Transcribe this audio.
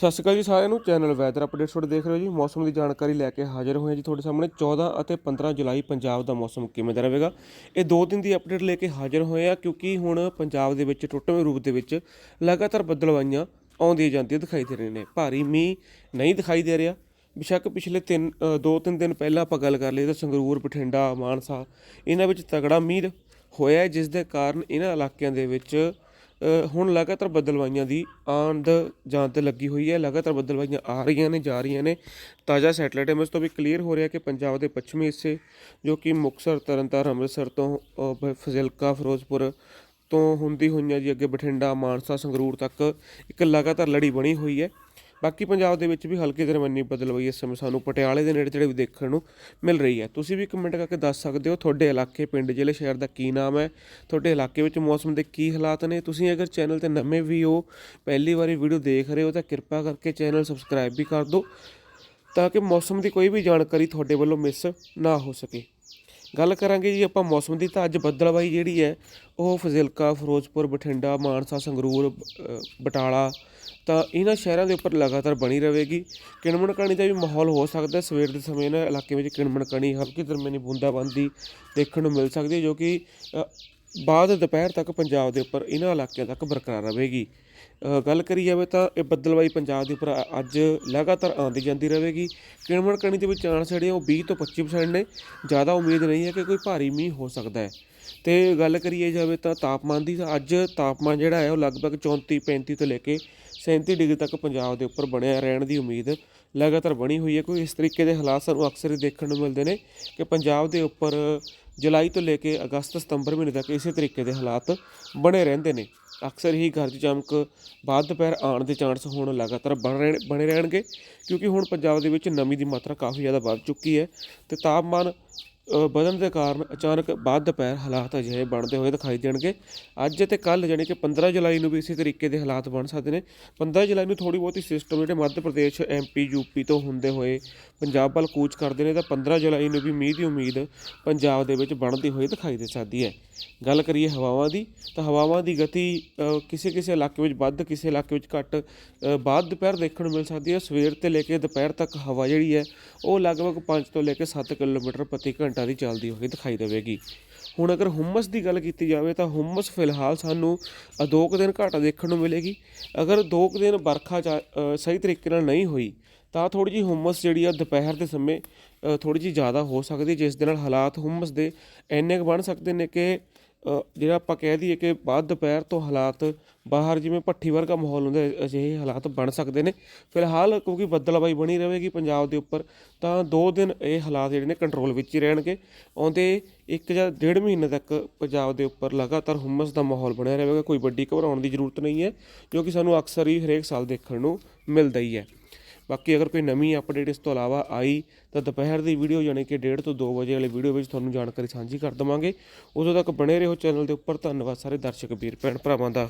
ਸਤਿ ਸ਼੍ਰੀ ਅਕਾਲ ਜੀ ਸਾਰਿਆਂ ਨੂੰ। ਚੈਨਲ ਵੈਦਰ ਅਪਡੇਟਸ ਤੁਹਾਡੇ ਦੇਖ ਰਹੇ ਹੋ ਜੀ। ਮੌਸਮ ਦੀ ਜਾਣਕਾਰੀ ਲੈ ਕੇ ਹਾਜ਼ਰ ਹੋਏ ਹਾਂ ਜੀ ਤੁਹਾਡੇ ਸਾਹਮਣੇ। 14 ਅਤੇ 15 ਜੁਲਾਈ ਪੰਜਾਬ ਦਾ ਮੌਸਮ ਕਿਵੇਂ ਦਾ ਰਹੇਗਾ? ਇਹ ਦੋ ਦਿਨ ਦੀ ਅਪਡੇਟ ਲੈ ਕੇ ਹਾਜ਼ਰ ਹੋਏ ਆ ਕਿਉਂਕਿ ਹੁਣ ਪੰਜਾਬ ਦੇ ਵਿੱਚ ਟੁੱਟਵੇਂ ਰੂਪ ਦੇ ਵਿੱਚ ਲਗਾਤਾਰ ਬੱਦਲਵਾਈਆਂ ਆਉਂਦੀਆਂ ਜਾਂਦੀਆਂ ਦਿਖਾਈ ਦੇ ਰਹੀਆਂ ਨੇ। ਭਾਰੀ ਮੀਂਹ ਨਹੀਂ ਦਿਖਾਈ ਦੇ ਰਿਹਾ। ਬੇਸ਼ੱਕ ਪਿਛਲੇ ਤਿੰਨ ਅ, ਦੋ ਤਿੰਨ ਦਿਨ ਪਹਿਲਾਂ ਆਪਾਂ ਗੱਲ ਕਰ ਲਈ ਤਾਂ ਸੰਗਰੂਰ ਬਠਿੰਡਾ ਮਾਨਸਾ ਇਹਨਾਂ ਵਿੱਚ ਤਗੜਾ ਮੀਂਹ ਹੋਇਆ ਹੈ, ਜਿਸ ਦੇ ਕਾਰਨ ਇਹਨਾਂ ਇਲਾਕਿਆਂ ਦੇ ਵਿੱਚ ਹੁਣ ਲਗਾਤਾਰ ਬਦਲਵਾਈਆਂ ਦੀ ਆਂਦ ਜਾਂਦ ਲੱਗੀ ਹੋਈ ਹੈ। ਲਗਾਤਾਰ ਬਦਲਵਾਈਆਂ ਆ ਰਹੀਆਂ ਨੇ ਜਾ ਰਹੀਆਂ ਨੇ। ਤਾਜ਼ਾ ਸੈਟਲਾਈਟ ਇਮੇਜ ਤੋਂ ਵੀ ਕਲੀਅਰ ਹੋ ਰਿਹਾ ਕਿ ਪੰਜਾਬ ਦੇ ਪੱਛਮੀ ਹਿੱਸੇ ਜੋ ਕਿ ਮੁਕਤਸਰ ਤਰਨਤਾਰਨ ਅੰਮ੍ਰਿਤਸਰ ਤੋਂ ਅ, ਫਜ਼ਿਲਕਾ ਫਿਰੋਜ਼ਪੁਰ ਤੋਂ ਹੁੰਦੀ ਹੋਈਆਂ ਜੀ ਅੱਗੇ ਬਠਿੰਡਾ ਮਾਨਸਾ ਸੰਗਰੂਰ ਤੱਕ ਇੱਕ ਲਗਾਤਾਰ ਲੜੀ ਬਣੀ ਹੋਈ ਹੈ। ਬਾਕੀ ਪੰਜਾਬ ਦੇ ਵਿੱਚ ਵੀ ਹਲਕੀ ਦਰਮਿਆਨੀ ਬਦਲਵਾਈ ਇਸ ਸਮੇਂ ਸਾਨੂੰ ਪਟਿਆਲੇ ਦੇ ਨੇੜੇ ਤੇੜੇ ਵੀ ਦੇਖਣ ਨੂੰ ਮਿਲ ਰਹੀ ਹੈ। ਤੁਸੀਂ ਵੀ ਕਮੈਂਟ ਕਰਕੇ ਦੱਸ ਸਕਦੇ ਹੋ, ਤੁਹਾਡੇ ਇਲਾਕੇ, ਪਿੰਡ, ਜ਼ਿਲ੍ਹੇ, ਸ਼ਹਿਰ ਦਾ ਕੀ ਨਾਮ ਹੈ? ਤੁਹਾਡੇ ਇਲਾਕੇ ਵਿੱਚ ਮੌਸਮ ਦੇ ਕੀ ਹਾਲਾਤ ਨੇ? ਤੁਸੀਂ ਅਗਰ ਚੈਨਲ ਤੇ ਨਵੇਂ ਵੀ ਹੋ, ਪਹਿਲੀ ਵਾਰੀ ਵੀਡੀਓ ਦੇਖ ਰਹੇ ਹੋ, ਤਾਂ ਕਿਰਪਾ ਕਰਕੇ ਚੈਨਲ ਸਬਸਕ੍ਰਾਈਬ ਵੀ ਕਰ ਦਿਓ, ਤਾਂ ਕਿ ਮੌਸਮ ਦੀ ਕੋਈ ਵੀ ਜਾਣਕਾਰੀ ਤੁਹਾਡੇ ਵੱਲੋਂ ਮਿਸ ਨਾ ਹੋ ਸਕੇ। ਗੱਲ ਕਰਾਂਗੇ ਜੀ ਆਪਾਂ ਮੌਸਮ ਦੀ ਤਾਂ ਅੱਜ ਬੱਦਲਵਾਈ ਜਿਹੜੀ ਹੈ, ਉਹ ਫਜ਼ਿਲਕਾ, ਫਿਰੋਜ਼ਪੁਰ, ਬਠਿੰਡਾ, ਮਾਨਸਾ, ਸੰਗਰੂਰ ਬਟਾਲਾ, ਤਾਂ ਇਹਨਾਂ ਸ਼ਹਿਰਾਂ ਦੇ ਉੱਪਰ ਲਗਾਤਾਰ ਬਣੀ ਰਹੇਗੀ। ਕਿਣਮਣਕਣੀ ਦਾ ਵੀ ਮਾਹੌਲ ਹੋ ਸਕਦਾ ਸਵੇਰ ਦੇ ਸਮੇਂ ਇਹਨਾਂ ਇਲਾਕੇ ਵਿੱਚ ਕਿਣਮਣ ਕਣੀ ਹਲਕੀ ਦਰਮਿਆਨੀ ਬੂੰਦਾਬਾਂਦੀ ਦੇਖਣ ਨੂੰ ਮਿਲ ਸਕਦੀ ਹੈ, ਜੋ ਕਿ ਬਾਅਦ ਦੁਪਹਿਰ ਤੱਕ ਪੰਜਾਬ ਦੇ ਉੱਪਰ ਇਹਨਾਂ ਇਲਾਕਿਆਂ ਤੱਕ ਬਰਕਰਾਰ ਰਹੇਗੀ। ਗੱਲ ਕਰੀ ਜਾਵੇ ਤਾਂ ਇਹ ਬੱਦਲਵਾਈ ਪੰਜਾਬ ਦੇ ਉੱਪਰ ਅੱਜ ਲਗਾਤਾਰ ਆਉਂਦੀ ਜਾਂਦੀ ਰਹੇਗੀ। ਕਿਣਮਣ ਕਣੀ ਦੇ ਵਿੱਚ ਚਾਂਸ ਜਿਹੜੇ ਉਹ 20 ਤੋਂ 25% ਨੇ। ਜ਼ਿਆਦਾ ਉਮੀਦ ਨਹੀਂ ਹੈ ਕਿ ਕੋਈ ਭਾਰੀ ਮੀਂਹ ਹੋ ਸਕਦਾ ਹੈ। ਤੇ ਗੱਲ ਕਰੀਏ ਜਾਵੇ ਤਾਂ ਤਾਪਮਾਨ ਦੀ ਤਾਂ ਅੱਜ ਤਾਪਮਾਨ ਜਿਹੜਾ ਹੈ ਉਹ ਲਗਭਗ 34 35 ਤੋਂ ਲੈ ਕੇ 37 ਡਿਗਰੀ ਤੱਕ ਪੰਜਾਬ ਦੇ ਉੱਪਰ ਬਣਿਆ ਰਹਿਣ ਦੀ ਉਮੀਦ ਲਗਾਤਾਰ ਬਣੀ ਹੋਈ ਹੈ। ਕੋਈ ਇਸ ਤਰੀਕੇ ਦੇ ਹਾਲਾਤ ਸਾਨੂੰ ਅਕਸਰ ਹੀ ਦੇਖਣ ਨੂੰ ਮਿਲਦੇ ਨੇ ਕਿ ਪੰਜਾਬ ਦੇ ਉੱਪਰ ਜੁਲਾਈ ਤੋਂ ਲੈ ਕੇ ਅਗਸਤ ਸਤੰਬਰ ਮਹੀਨੇ ਤੱਕ ਇਸੇ ਤਰੀਕੇ ਦੇ ਹਾਲਾਤ ਬਣੇ ਰਹਿੰਦੇ ਨੇ। ਅਕਸਰ ਹੀ ਗਰਜ ਚਮਕ ਬਾਅਦ ਦੁਪਹਿਰ ਆਉਣ ਦੇ ਚਾਂਸ ਹੁਣ ਲਗਾਤਾਰ ਬਣ ਰਹੇ ਬਣੇ ਰਹਿਣਗੇ, ਕਿਉਂਕਿ ਹੁਣ ਪੰਜਾਬ ਦੇ ਵਿੱਚ ਨਮੀ ਦੀ ਮਾਤਰਾ ਕਾਫੀ ਜ਼ਿਆਦਾ ਵੱਧ ਚੁੱਕੀ ਹੈ ਤੇ ਤਾਪਮਾਨ ਵਧਣ ਦੇ ਕਾਰਨ ਅਚਾਨਕ ਬਾਅਦ ਦੁਪਹਿਰ ਹਾਲਾਤ ਅਜਿਹੇ ਬਣਦੇ ਹੋਏ ਦਿਖਾਈ ਦੇਣਗੇ। ਅੱਜ ਅਤੇ ਕੱਲ ਜਾਣੀ ਕਿ 15 ਜੁਲਾਈ ਨੂੰ ਵੀ ਇਸੇ ਤਰੀਕੇ ਦੇ ਹਾਲਾਤ ਬਣ ਸਕਦੇ ਨੇ। 15 ਜੁਲਾਈ ਨੂੰ ਥੋੜੀ ਬਹੁਤੀ ਸਿਸਟਮ ਜਿਹੜੇ ਮੱਧ ਪ੍ਰਦੇਸ਼ ਐਮਪੀ ਯੂਪੀ ਤੋਂ ਹੁੰਦੇ ਹੋਏ ਪੰਜਾਬ ਵੱਲ ਕੂਚ ਕਰਦੇ ਨੇ ਤਾਂ 15 ਜੁਲਾਈ ਨੂੰ ਵੀ ਮੀਂਹ ਦੀ ਉਮੀਦ ਪੰਜਾਬ ਦੇ ਵਿੱਚ ਬਣਦੀ ਹੋਈ ਦਿਖਾਈ ਦੇ ਸਕਦੀ ਹੈ। ਗੱਲ ਕਰੀਏ ਹਵਾਵਾਂ ਦੀ, ਤਾਂ ਹਵਾਵਾਂ ਦੀ ਗਤੀ ਕਿਸੇ ਕਿਸੇ ਇਲਾਕੇ ਵਿੱਚ ਵੱਧ, ਕਿਸੇ ਇਲਾਕੇ ਵਿੱਚ ਘੱਟ ਬਾਅਦ ਦੁਪਹਿਰ ਦੇਖਣ ਨੂੰ ਮਿਲ ਸਕਦੀ ਹੈ। ਸਵੇਰ ਤੇ ਲੈ ਕੇ ਦੁਪਹਿਰ ਤੱਕ ਹਵਾ ਜਿਹੜੀ ਹੈ, ਉਹ ਲਗਭਗ 5 ਤੋਂ ਲੈ ਕੇ 7 ਕਿਲੋਮੀਟਰ ਪ੍ਰਤੀ ਘੰਟਾ ਦੀ ਚੱਲਦੀ ਹੋਈ ਦਿਖਾਈ ਦੇਵੇਗੀ। ਹੁਣ ਅਗਰ ਹੁਮਸ ਦੀ ਗੱਲ ਕੀਤੀ ਜਾਵੇ ਤਾਂ ਹੁਮਸ ਫਿਲਹਾਲ ਸਾਨੂੰ ਅ, ਦੋ ਕੁ ਦਿਨ ਘੱਟ ਦੇਖਣ ਨੂੰ ਮਿਲੇਗੀ। ਅਗਰ ਦੋ ਕੁ ਦਿਨ ਵਰਖਾ ਚਾ- ਸਹੀ ਤਰੀਕੇ ਨਾਲ ਨਹੀਂ ਹੋਈ ਤਾਂ ਥੋੜੀ ਜਿਹੀ ਹੁਮਸ ਜਿਹੜੀ ਆ ਦੁਪਹਿਰ ਦੇ ਸਮੇਂ ਥੋੜੀ ਜਿਹੀ ਜ਼ਿਆਦਾ ਹੋ ਸਕਦੀ ਜਿਸ ਦੇ ਨਾਲ ਹਾਲਾਤ ਹੁਮਸ ਦੇ ਇੰਨੇ ਕੁ ਬਣ ਸਕਦੇ ਨੇ ਕਿ ਜਿਹੜਾ ਆਪਾਂ ਕਹਿ ਦਈਏ ਕਿ ਬਾਅਦ ਦੁਪਹਿਰ ਤੋਂ ਹਾਲਾਤ ਬਾਹਰ ਜਿਵੇਂ ਭੱਠੀ ਵਰਗਾ ਮਾਹੌਲ ਹੁੰਦਾ, ਅਜਿਹੇ ਹਾਲਾਤ ਬਣ ਸਕਦੇ ਨੇ। ਫਿਲਹਾਲ ਕਿਉਂਕਿ ਬੱਦਲਬਾਈ ਬਣੀ ਰਹੇਗੀ ਪੰਜਾਬ ਦੇ ਉੱਪਰ, ਤਾਂ ਦੋ ਦਿਨ ਇਹ ਹਾਲਾਤ ਜਿਹੜੇ ਨੇ ਕੰਟਰੋਲ ਵਿੱਚ ਹੀ ਰਹਿਣਗੇ। ਆਉਂਦੇ ਇੱਕ ਜਾਂ ਡੇਢ ਮਹੀਨੇ ਤੱਕ ਪੰਜਾਬ ਦੇ ਉੱਪਰ ਲਗਾਤਾਰ ਹੁਮਸ ਦਾ ਮਾਹੌਲ ਬਣਿਆ ਰਹੇਗਾ। ਕੋਈ ਵੱਡੀ ਘਬਰਾਉਣ ਦੀ ਜ਼ਰੂਰਤ ਨਹੀਂ ਹੈ, ਜੋ ਕਿ ਸਾਨੂੰ ਅਕਸਰ ਹੀ ਹਰੇਕ ਸਾਲ ਦੇਖਣ ਨੂੰ ਮਿਲਦਾ ਹੀ ਹੈ। ਬਾਕੀ ਅਗਰ ਕੋਈ ਨਵੀਂ ਅਪਡੇਟ ਇਸ ਤੋਂ ਇਲਾਵਾ ਆਈ, ਤਾਂ ਦੁਪਹਿਰ ਦੀ ਵੀਡੀਓ ਯਾਨੀ ਕਿ 1:30 ਤੋਂ 2 ਵਜੇ ਵਾਲੀ ਵੀਡੀਓ ਵਿੱਚ ਤੁਹਾਨੂੰ ਜਾਣਕਾਰੀ ਸਾਂਝੀ ਕਰ ਦਵਾਂਗੇ। ਉਦੋਂ ਤੱਕ ਬਣੇ ਰਹੋ ਚੈਨਲ ਦੇ ਉੱਪਰ। ਧੰਨਵਾਦ ਸਾਰੇ ਦਰਸ਼ਕ ਵੀਰ, ਭੈਣ ਭਰਾਵਾਂ ਦਾ।